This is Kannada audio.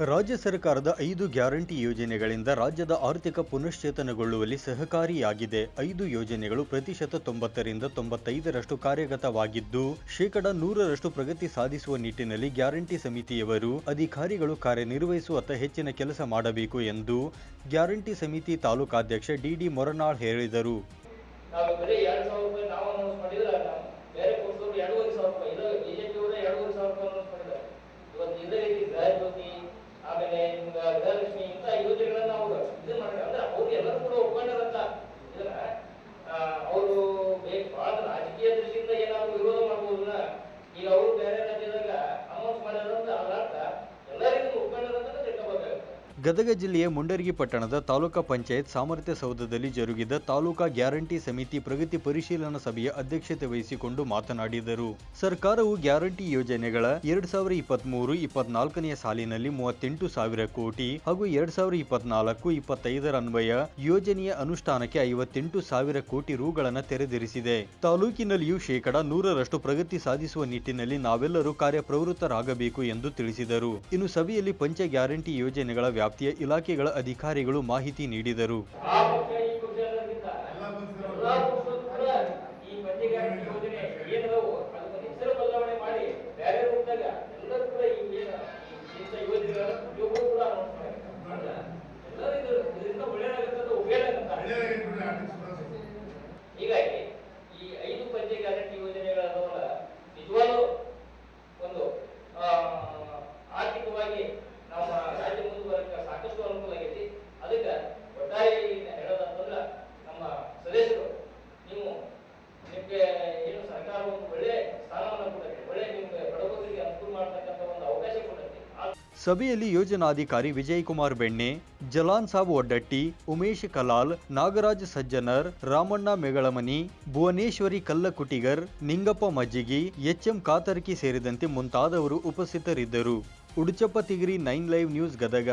ರಾಜ್ಯ ಸರ್ಕಾರದ ಐದು ಗ್ಯಾರಂಟಿ ಯೋಜನೆಗಳಿಂದ ರಾಜ್ಯದ ಆರ್ಥಿಕ ಪುನಶ್ಚೇತನಗೊಳ್ಳುವಲ್ಲಿ ಸಹಕಾರಿಯಾಗಿದೆ. ಐದು ಯೋಜನೆಗಳು ಪ್ರತಿಶತ ತೊಂಬತ್ತರಿಂದ ತೊಂಬತ್ತೈದರಷ್ಟು ಕಾರ್ಯಗತವಾಗಿದ್ದು, ಶೇಕಡ ನೂರರಷ್ಟು ಪ್ರಗತಿ ಸಾಧಿಸುವ ನಿಟ್ಟಿನಲ್ಲಿ ಗ್ಯಾರಂಟಿ ಸಮಿತಿಯವರು ಅಧಿಕಾರಿಗಳು ಕಾರ್ಯನಿರ್ವಹಿಸುವತ್ತ ಹೆಚ್ಚಿನ ಕೆಲಸ ಮಾಡಬೇಕು ಎಂದು ಗ್ಯಾರಂಟಿ ಸಮಿತಿ ತಾಲೂಕಾಧ್ಯಕ್ಷ ಡಿಡಿ ಮೊರನಾಳ್ ಹೇಳಿದರು. ಗದಗ ಜಿಲ್ಲೆಯ ಮುಂಡರಗಿ ಪಟ್ಟಣದ ತಾಲೂಕಾ ಪಂಚಾಯತ್ ಸಾಮರ್ಥ್ಯ ಸೌಧದಲ್ಲಿ ಜರುಗಿದ ತಾಲೂಕಾ ಗ್ಯಾರಂಟಿ ಸಮಿತಿ ಪ್ರಗತಿ ಪರಿಶೀಲನಾ ಸಭೆಯ ಅಧ್ಯಕ್ಷತೆ ವಹಿಸಿಕೊಂಡು ಮಾತನಾಡಿದರು. ಸರ್ಕಾರವು ಗ್ಯಾರಂಟಿ ಯೋಜನೆಗಳ ಎರಡ್ ಸಾವಿರದ ಇಪ್ಪತ್ಮೂರು, ಇಪ್ಪತ್ನಾಲ್ಕನೆಯ ಸಾಲಿನಲ್ಲಿ ಮೂವತ್ತೆಂಟು ಸಾವಿರ ಕೋಟಿ ಹಾಗೂ ಎರಡ್ ಸಾವಿರ ಇಪ್ಪತ್ನಾಲ್ಕು, ಇಪ್ಪತ್ತೈದರ ಅನ್ವಯ ಯೋಜನೆಯ ಅನುಷ್ಠಾನಕ್ಕೆ ಐವತ್ತೆಂಟು ಸಾವಿರ ಕೋಟಿ ರುಗಳನ್ನು ತೆರೆದಿರಿಸಿದೆ. ತಾಲೂಕಿನಲ್ಲಿಯೂ ಶೇಕಡ ನೂರರಷ್ಟು ಪ್ರಗತಿ ಸಾಧಿಸುವ ನಿಟ್ಟಿನಲ್ಲಿ ನಾವೆಲ್ಲರೂ ಕಾರ್ಯಪ್ರವೃತ್ತರಾಗಬೇಕು ಎಂದು ತಿಳಿಸಿದರು. ಇನ್ನು ಸಭೆಯಲ್ಲಿ ಪಂಚ ಗ್ಯಾರಂಟಿ ಯೋಜನೆಗಳ ವ್ಯಾಪ್ತಿಯ ಇಲಾಖೆಗಳ ಅಧಿಕಾರಿಗಳು ಮಾಹಿತಿ ನೀಡಿದರು. ಸಭೆಯಲ್ಲಿ ಯೋಜನಾಧಿಕಾರಿ ವಿಜಯ್ ಕುಮಾರ್ ಬೆಣ್ಣೆ, ಜಲಾನ್ ಸಾಬ್ ಒಡ್ಡಟ್ಟಿ, ಉಮೇಶ್ ಕಲಾಲ್, ನಾಗರಾಜ್ ಸಜ್ಜನರ್, ರಾಮಣ್ಣ ಮೆಗಳಮನಿ, ಭುವನೇಶ್ವರಿ ಕಲ್ಲಕುಟಿಗರ್, ನಿಂಗಪ್ಪ ಮಜ್ಜಿಗಿ, ಎಚ್ಎಂ ಕಾತರ್ಕಿ ಸೇರಿದಂತೆ ಮುಂತಾದವರು ಉಪಸ್ಥಿತರಿದ್ದರು. Uduchappa Tigiri nine live news Gadag.